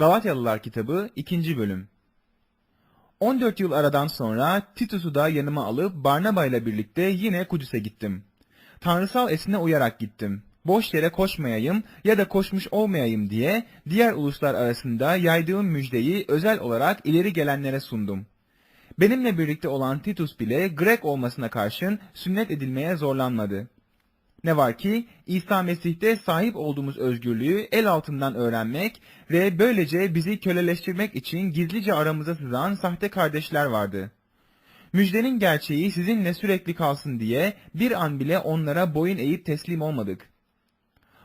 Galatyalılar kitabı 2. bölüm 14 yıl aradan sonra Titus'u da yanıma alıp Barnaba ile birlikte yine Kudüs'e gittim. Tanrısal esine uyarak gittim. Boş yere koşmayayım ya da koşmuş olmayayım diye diğer uluslar arasında yaydığım müjdeyi özel olarak ileri gelenlere sundum. Benimle birlikte olan Titus bile Grek olmasına karşın sünnet edilmeye zorlanmadı. Ne var ki İsa Mesih'te sahip olduğumuz özgürlüğü el altından öğrenmek ve böylece bizi köleleştirmek için gizlice aramıza sızan sahte kardeşler vardı. Müjdenin gerçeği sizinle sürekli kalsın diye bir an bile onlara boyun eğip teslim olmadık.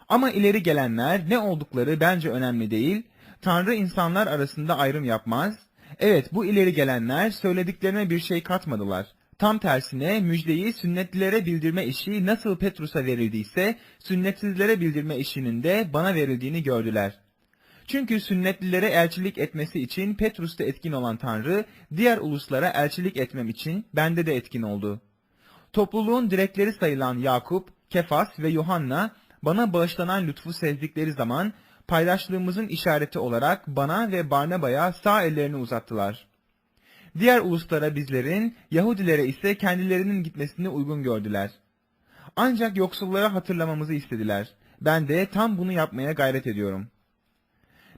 Ama ileri gelenler ne oldukları bence önemli değil, Tanrı insanlar arasında ayrım yapmaz, evet bu ileri gelenler söylediklerine bir şey katmadılar. Tam tersine müjdeyi sünnetlilere bildirme işi nasıl Petrus'a verildiyse, sünnetsizlere bildirme işinin de bana verildiğini gördüler. Çünkü sünnetlilere elçilik etmesi için Petrus'ta etkin olan Tanrı, diğer uluslara elçilik etmem için bende de etkin oldu. Topluluğun direkleri sayılan Yakup, Kefas ve Yohanna, bana bağışlanan lütfu sevdikleri zaman, paydaşlığımızın işareti olarak bana ve Barnaba'ya sağ ellerini uzattılar. Diğer uluslara bizlerin, Yahudilere ise kendilerinin gitmesini uygun gördüler. Ancak yoksullara hatırlamamızı istediler. Ben de tam bunu yapmaya gayret ediyorum.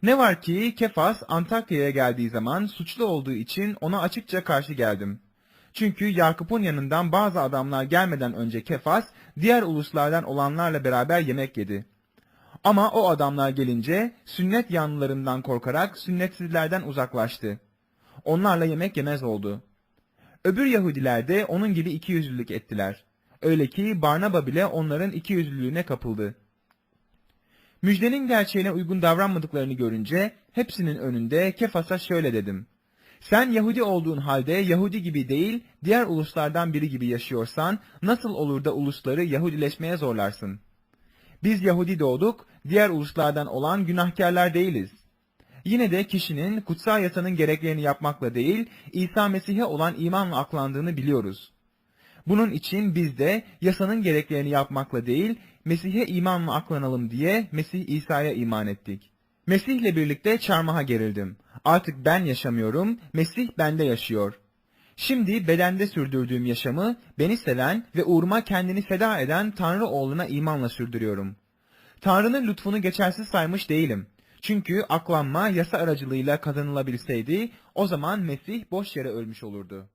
Ne var ki Kefas Antakya'ya geldiği zaman suçlu olduğu için ona açıkça karşı geldim. Çünkü Yakup'un yanından bazı adamlar gelmeden önce Kefas, diğer uluslardan olanlarla beraber yemek yedi. Ama o adamlar gelince sünnet yanlılarından korkarak sünnetsizlerden uzaklaştı. Onlarla yemek yemez oldu. Öbür Yahudiler de onun gibi ikiyüzlülük ettiler. Öyle ki Barnaba bile onların ikiyüzlülüğüne kapıldı. Müjdenin gerçeğine uygun davranmadıklarını görünce hepsinin önünde Kefas'a şöyle dedim. Sen Yahudi olduğun halde Yahudi gibi değil, diğer uluslardan biri gibi yaşıyorsan nasıl olur da ulusları Yahudileşmeye zorlarsın? Biz Yahudi doğduk, diğer uluslardan olan günahkarlar değiliz. Yine de kişinin kutsal yasanın gereklerini yapmakla değil, İsa Mesih'e olan imanla aklandığını biliyoruz. Bunun için biz de yasanın gereklerini yapmakla değil, Mesih'e imanla aklanalım diye Mesih İsa'ya iman ettik. Mesih'le birlikte çarmıha gerildim. Artık ben yaşamıyorum, Mesih bende yaşıyor. Şimdi bedende sürdürdüğüm yaşamı beni seven ve uğruma kendini feda eden Tanrı oğluna imanla sürdürüyorum. Tanrı'nın lütfunu geçersiz saymış değilim. Çünkü aklanma yasa aracılığıyla kazanılabilseydi o zaman Mesih boş yere ölmüş olurdu.